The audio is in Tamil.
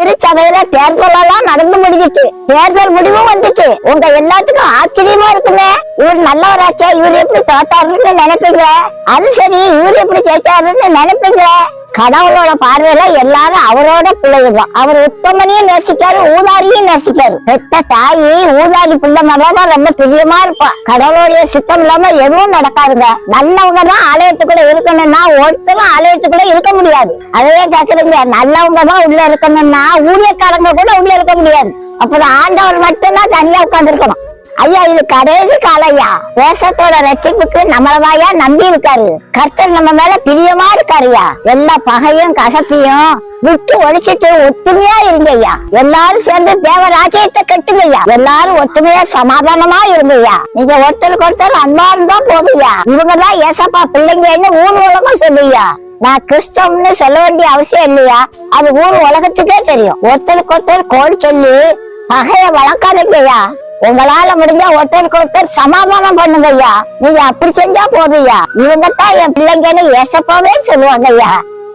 திருச்சபையில தேர்தல் எல்லாம் நடந்து முடிஞ்சிச்சு. தேர்தல் முடிவும் வந்துச்சு. உங்க எல்லாத்துக்கும் ஆச்சரியமா இருக்குமே. இவர் நல்லவராச்சே. இவர் எப்படி தோட்டாருன்னு நினைப்பீங்க? அது சரி இவர் எப்படி ஜெயிச்சாருன்னு நினைப்பீங்க? கடவுளோட பார்வையில எல்லாரும் அவரோட பிள்ளைங்க. தான் அவர் உத்தமனையும் நேசிக்காரு ஊதாரியும் நேசிக்காரு. பெத்த தாயி ஊதாரி பிள்ளை மேலதான் ரொம்ப பிரியமா இருப்பா. கடவுளுடைய சித்தம் இல்லாம எதுவும் நடக்காதுங்க. நல்லவங்க தான் ஆலயத்துக்குள்ள இருக்கணும்னா ஒருத்தரும் ஆலயத்துக்குள்ள இருக்க முடியாது. அதையே கேக்குறீங்க நல்லவங்க தான் உள்ள இருக்கணும்னா ஊழியக்காரங்க கூட உள்ள இருக்க முடியாது. அப்புறம் ஆண்டவர் மட்டும்தான் தனியா உட்கார்ந்து இருக்கணும் ஐயா இது கடைசி காலையா ஐயா. தேசத்தோட ரட்சிப்புக்கு நம்மளவாயா நம்பி இருக்காரு. கர்த்தர் நம்ம மேல பிரியமா இருக்காருயா எல்லா பகையும் கசப்பையும் விட்டு ஒழிச்சிட்டு ஒத்துமையா இருங்க ஐயா. எல்லாரும் சேர்ந்து தேவ ராஜ்யத்தை கட்டுங்க ஐயா. எல்லாரும் ஒத்துமையா சமாதானமா இருங்க நீங்க ஒருத்தருக்கு ஒருத்தர் அன்பா இருந்தா போதுயா இவங்க தான் ஏசப்பா பிள்ளைங்கன்னு ஊர் உலகம் சொல்லுயா நான் கிறிஸ்தவம்னு சொல்ல வேண்டிய அவசியம் இல்லையா? அது ஊர் உலகத்துக்கே தெரியும். ஒருத்தருக்கு ஒருத்தர் கோல் சொல்லி பகைய வளர்க்காதீங்கய்யா உங்களால முடிஞ்சா ஒருத்தருக்கு ஒருத்தர் சமாதானம் பண்ணுங்க ஐயா நீங்க அப்படி செஞ்சா போதும் ஐயா இவங்க தான் என் பிள்ளைங்கன்னு ஏசப்பாவே சொல்லுவாங்க ஐயா